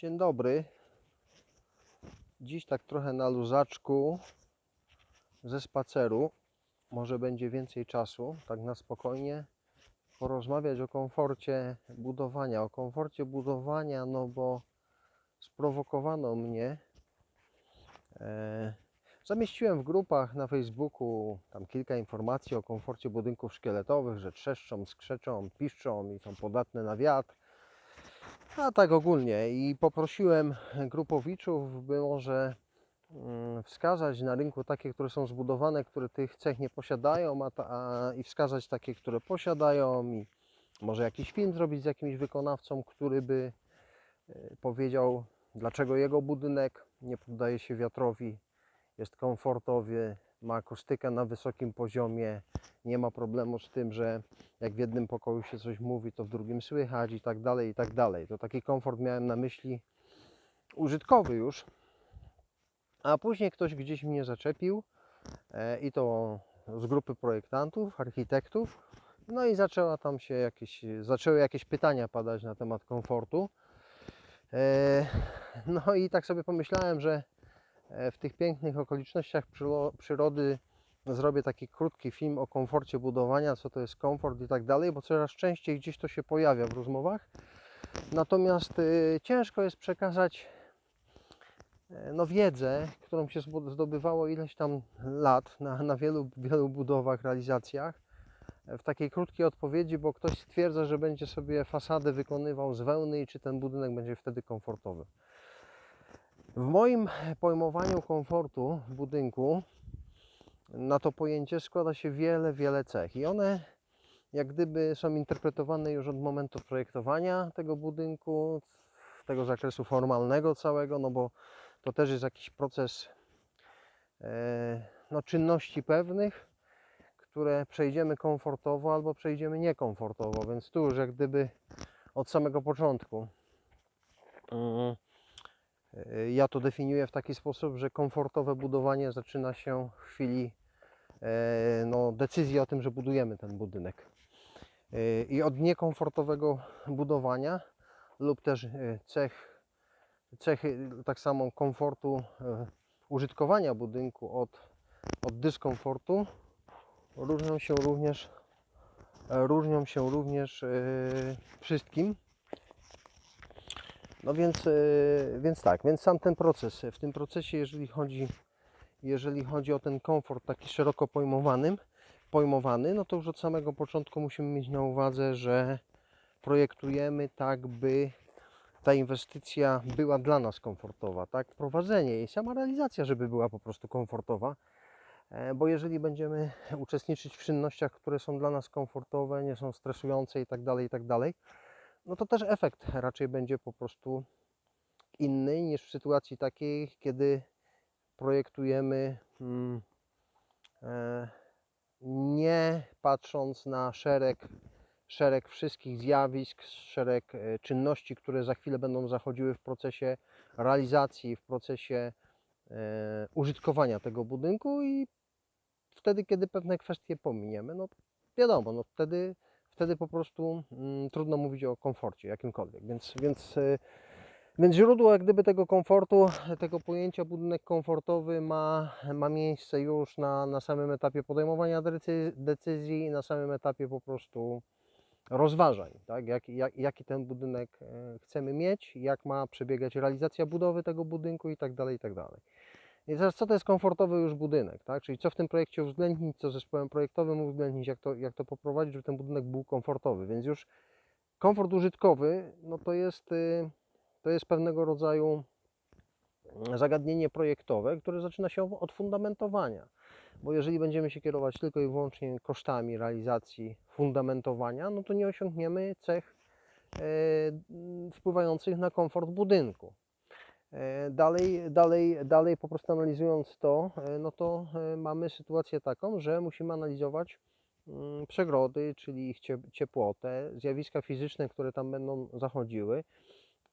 Dzień dobry. Dziś tak trochę na luzaczku ze spaceru. Może będzie więcej czasu, tak na spokojnie porozmawiać o komforcie budowania. O komforcie budowania, no bo sprowokowano mnie. E, zamieściłem w grupach na Facebooku tam kilka informacji o komforcie budynków szkieletowych, że trzeszczą, skrzeczą, piszczą i są podatne na wiatr. A tak ogólnie. I poprosiłem grupowiczów, by może mm, wskazać na rynku takie, które są zbudowane, które tych cech nie posiadają, a, ta, a i wskazać takie, które posiadają i może jakiś film zrobić z jakimś wykonawcą, który by e, powiedział, dlaczego jego budynek nie poddaje się wiatrowi, jest komfortowy, ma akustykę na wysokim poziomie, nie ma problemu z tym, że jak w jednym pokoju się coś mówi, to w drugim słychać i tak dalej, i tak dalej. To taki komfort miałem na myśli użytkowy już. A później ktoś gdzieś mnie zaczepił e, i to z grupy projektantów, architektów. No i zaczęła tam się jakieś, zaczęły jakieś pytania padać na temat komfortu. E, No i tak sobie pomyślałem, że w tych pięknych okolicznościach przyrody zrobię taki krótki film o komforcie budowania, co to jest komfort i tak dalej, bo coraz częściej gdzieś to się pojawia w rozmowach. Natomiast y, ciężko jest przekazać e, no, wiedzę, którą się zdobywało ileś tam lat na, na wielu, wielu budowach, realizacjach, e, w takiej krótkiej odpowiedzi, bo ktoś stwierdza, że będzie sobie fasadę wykonywał z wełny i czy ten budynek będzie wtedy komfortowy. W moim pojmowaniu komfortu w budynku na to pojęcie składa się wiele, wiele cech i one jak gdyby są interpretowane już od momentu projektowania tego budynku, tego zakresu formalnego całego, no bo to też jest jakiś proces e, no, czynności pewnych, które przejdziemy komfortowo albo przejdziemy niekomfortowo, więc tu już jak gdyby od samego początku. Mm, ja to definiuję w taki sposób, że komfortowe budowanie zaczyna się w chwili e, no, decyzji o tym, że budujemy ten budynek. E, I od niekomfortowego budowania lub też e, cech, cechy tak samo komfortu e, użytkowania budynku od, od dyskomfortu różnią się również e, różnią się również e, wszystkim. No więc, e, więc tak, więc sam ten proces, w tym procesie jeżeli chodzi jeżeli chodzi o ten komfort taki szeroko pojmowanym, pojmowany, no to już od samego początku musimy mieć na uwadze, że projektujemy tak, by ta inwestycja była dla nas komfortowa, tak? Prowadzenie i sama realizacja, żeby była po prostu komfortowa. E, Bo jeżeli będziemy uczestniczyć w czynnościach, które są dla nas komfortowe, nie są stresujące i tak dalej, i tak dalej, no to też efekt raczej będzie po prostu inny niż w sytuacji takiej, kiedy projektujemy mm, e, nie patrząc na szereg, szereg wszystkich zjawisk, szereg e, czynności, które za chwilę będą zachodziły w procesie realizacji, w procesie e, użytkowania tego budynku i wtedy, kiedy pewne kwestie pominiemy, no wiadomo, no wtedy, wtedy po prostu mm, trudno mówić o komforcie jakimkolwiek, więc, więc e, więc źródło jak gdyby tego komfortu, tego pojęcia budynek komfortowy ma, ma miejsce już na, na samym etapie podejmowania decy- decyzji i na samym etapie po prostu rozważań, tak? jak, jak, jaki ten budynek e, chcemy mieć, jak ma przebiegać realizacja budowy tego budynku i tak dalej, i tak dalej. I teraz co to jest komfortowy już budynek, tak? czyli co w tym projekcie uwzględnić, co zespołem projektowym uwzględnić, jak to, jak to poprowadzić, żeby ten budynek był komfortowy, więc już komfort użytkowy, no to jest... y, to jest pewnego rodzaju zagadnienie projektowe, które zaczyna się od fundamentowania. Bo jeżeli będziemy się kierować tylko i wyłącznie kosztami realizacji fundamentowania, no to nie osiągniemy cech m, wpływających na komfort budynku. E, Dalej, dalej, dalej po prostu analizując to, e, no to e, mamy sytuację taką, że musimy analizować mm, przegrody, czyli ich cie- ciepłotę, zjawiska fizyczne, które tam będą zachodziły,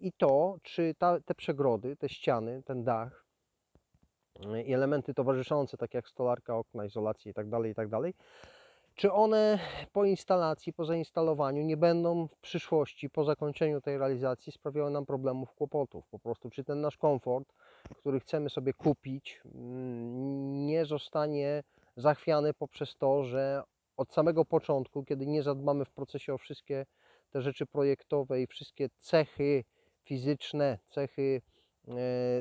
i to, czy ta, te przegrody, te ściany, ten dach i elementy towarzyszące, takie jak stolarka, okna, izolacje itd., itd., Czy one po instalacji, po zainstalowaniu nie będą w przyszłości, po zakończeniu tej realizacji sprawiały nam problemów, kłopotów? Po prostu, czy ten nasz komfort, który chcemy sobie kupić, mm, nie zostanie zachwiany poprzez to, że od samego początku, kiedy nie zadbamy w procesie o wszystkie te rzeczy projektowe i wszystkie cechy fizyczne, cechy, e,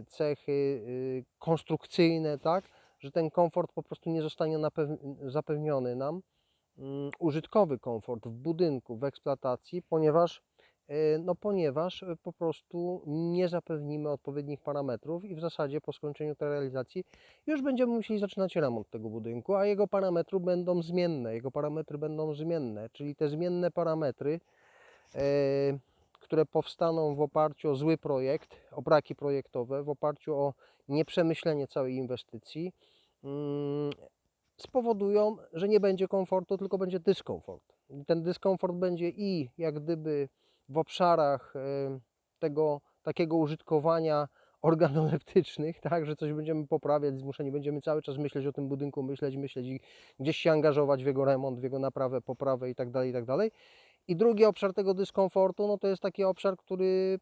cechy y, konstrukcyjne, tak, że ten komfort po prostu nie zostanie zapewniony nam użytkowy komfort w budynku, w eksploatacji, ponieważ, e, no ponieważ e, po prostu nie zapewnimy odpowiednich parametrów i w zasadzie po skończeniu tej realizacji już będziemy musieli zaczynać remont tego budynku, a jego parametry będą zmienne, jego parametry będą zmienne, czyli te zmienne parametry, e, które powstaną w oparciu o zły projekt, o braki projektowe, w oparciu o nieprzemyślenie całej inwestycji, mm, spowodują, że nie będzie komfortu, tylko będzie dyskomfort. Ten dyskomfort będzie i jak gdyby w obszarach e, tego takiego użytkowania organoleptycznych, tak, że coś będziemy poprawiać, zmuszeni będziemy cały czas myśleć o tym budynku, myśleć, myśleć i gdzieś się angażować w jego remont, w jego naprawę, poprawę i tak dalej, i tak dalej. I drugi obszar tego dyskomfortu, no to jest taki obszar, który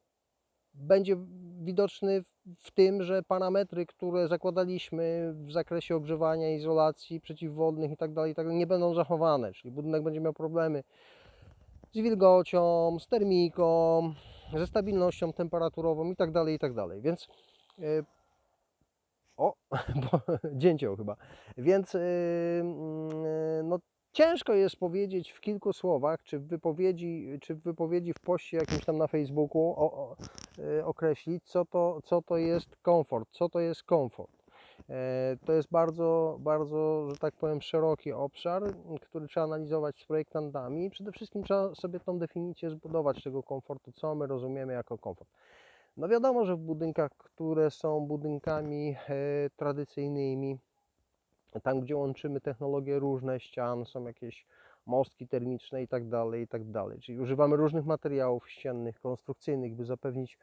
będzie widoczny w- w tym, że parametry, które zakładaliśmy w zakresie ogrzewania, izolacji przeciwwodnych i tak dalej, i tak nie będą zachowane, czyli budynek będzie miał problemy z wilgocią, z termiką, ze stabilnością temperaturową i tak dalej, i dalej. Więc e, o, bo dzięcioł chyba. Więc yy, no, ciężko jest powiedzieć w kilku słowach, czy w wypowiedzi, czy w wypowiedzi w poście jakimś tam na Facebooku o, o, yy, określić, co to, co to jest komfort, co to jest komfort. E, To jest bardzo, bardzo, że tak powiem, szeroki obszar, który trzeba analizować z projektantami. Przede wszystkim trzeba sobie tą definicję zbudować tego komfortu, co my rozumiemy jako komfort. No wiadomo, że w budynkach, które są budynkami e, tradycyjnymi, tam gdzie łączymy technologie różne ścian, są jakieś mostki termiczne i tak dalej, i tak dalej. Czyli używamy różnych materiałów ściennych, konstrukcyjnych, by zapewnić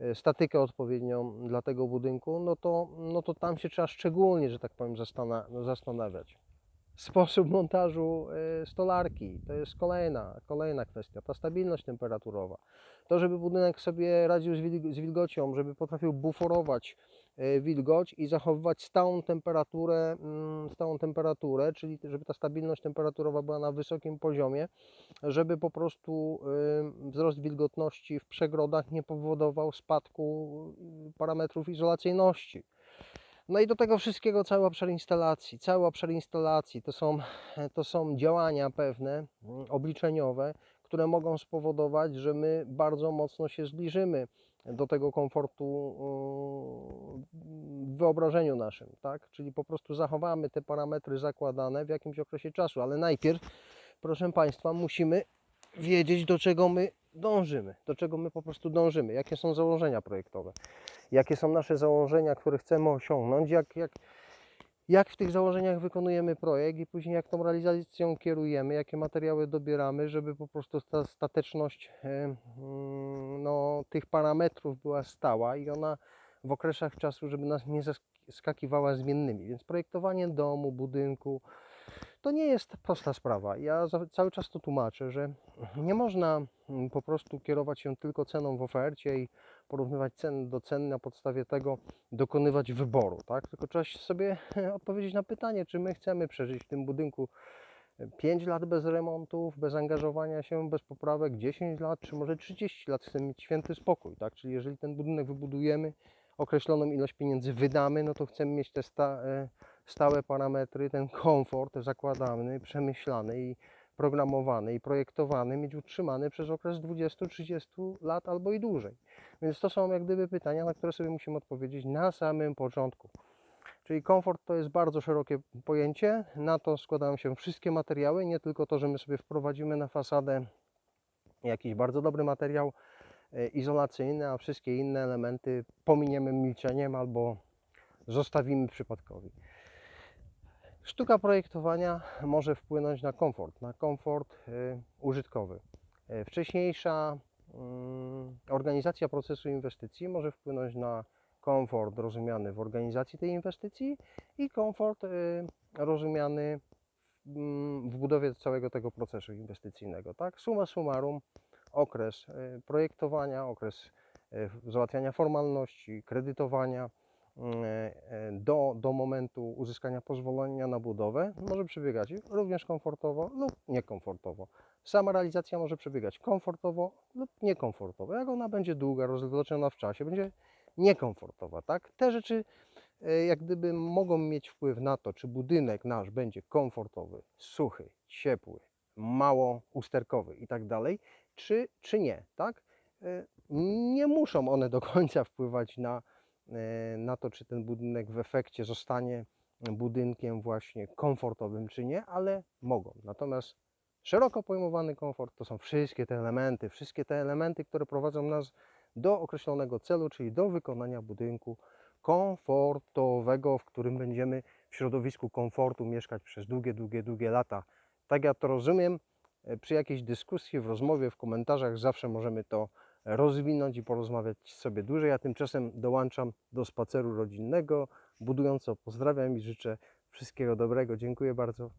e, statykę odpowiednią dla tego budynku, no to, no to tam się trzeba szczególnie, że tak powiem, zastana- zastanawiać. Sposób montażu e, stolarki to jest kolejna, kolejna kwestia. Ta stabilność temperaturowa. To, żeby budynek sobie radził z, wilg- z wilgocią, żeby potrafił buforować wilgoć i zachowywać stałą temperaturę, mm, stałą temperaturę, czyli żeby ta stabilność temperaturowa była na wysokim poziomie, żeby po prostu y, wzrost wilgotności w przegrodach nie powodował spadku y, parametrów izolacyjności. No i do tego wszystkiego cały obszar instalacji. Cały obszar instalacji to są, to są działania pewne, mm, obliczeniowe, które mogą spowodować, że my bardzo mocno się zbliżymy do tego komfortu yy, w wyobrażeniu naszym, tak? Czyli po prostu zachowamy te parametry zakładane w jakimś okresie czasu, ale najpierw, proszę Państwa, musimy wiedzieć, do czego my dążymy, do czego my po prostu dążymy, jakie są założenia projektowe, jakie są nasze założenia, które chcemy osiągnąć, jak, jak, jak w tych założeniach wykonujemy projekt i później jak tą realizacją kierujemy, jakie materiały dobieramy, żeby po prostu ta stateczność mm, no, tych parametrów była stała i ona w okresach czasu, żeby nas nie zaskakiwała zmiennymi. Więc projektowanie domu, budynku to nie jest prosta sprawa. Ja cały czas to tłumaczę, że nie można mm, po prostu kierować się tylko ceną w ofercie i porównywać ceny do cen na podstawie tego dokonywać wyboru, tak? Tylko trzeba sobie odpowiedzieć na pytanie, czy my chcemy przeżyć w tym budynku 5 lat bez remontów, bez angażowania się, bez poprawek, 10 lat, czy może 30 lat chcemy mieć święty spokój, tak? Czyli jeżeli ten budynek wybudujemy, określoną ilość pieniędzy wydamy, no to chcemy mieć te sta, e, stałe parametry, ten komfort zakładany, przemyślany i programowany i projektowany, mieć utrzymany przez okres 20-30 lat albo i dłużej. Więc to są jak gdyby pytania, na które sobie musimy odpowiedzieć na samym początku. Czyli komfort to jest bardzo szerokie pojęcie. Na to składają się wszystkie materiały, nie tylko to, że my sobie wprowadzimy na fasadę jakiś bardzo dobry materiał e, izolacyjny, a wszystkie inne elementy pominiemy milczeniem albo zostawimy przypadkowi. Sztuka projektowania może wpłynąć na komfort, na komfort y, użytkowy. Y, Wcześniejsza mm, organizacja procesu inwestycji może wpłynąć na komfort rozumiany w organizacji tej inwestycji i komfort y, rozumiany mm, w budowie całego tego procesu inwestycyjnego. Tak? Summa summarum, okres projektowania, okres załatwiania formalności, kredytowania do, do momentu uzyskania pozwolenia na budowę może przebiegać również komfortowo lub niekomfortowo. Sama realizacja może przebiegać komfortowo lub niekomfortowo. Jak ona będzie długa, rozwleczona w czasie, będzie niekomfortowa. Tak? Te rzeczy e, jak gdyby mogą mieć wpływ na to, czy budynek nasz będzie komfortowy, suchy, ciepły, mało usterkowy i tak dalej, czy, czy nie, tak? E, Nie muszą one do końca wpływać na, e, na to, czy ten budynek w efekcie zostanie budynkiem właśnie komfortowym, czy nie, ale mogą. Natomiast szeroko pojmowany komfort to są wszystkie te elementy, wszystkie te elementy, które prowadzą nas do określonego celu, czyli do wykonania budynku komfortowego, w którym będziemy w środowisku komfortu mieszkać przez długie, długie, długie lata. Tak ja to rozumiem, e, przy jakiejś dyskusji, w rozmowie, w komentarzach zawsze możemy to rozwinąć i porozmawiać sobie dłużej. Ja tymczasem dołączam do spaceru rodzinnego. Budująco pozdrawiam i życzę wszystkiego dobrego. Dziękuję bardzo.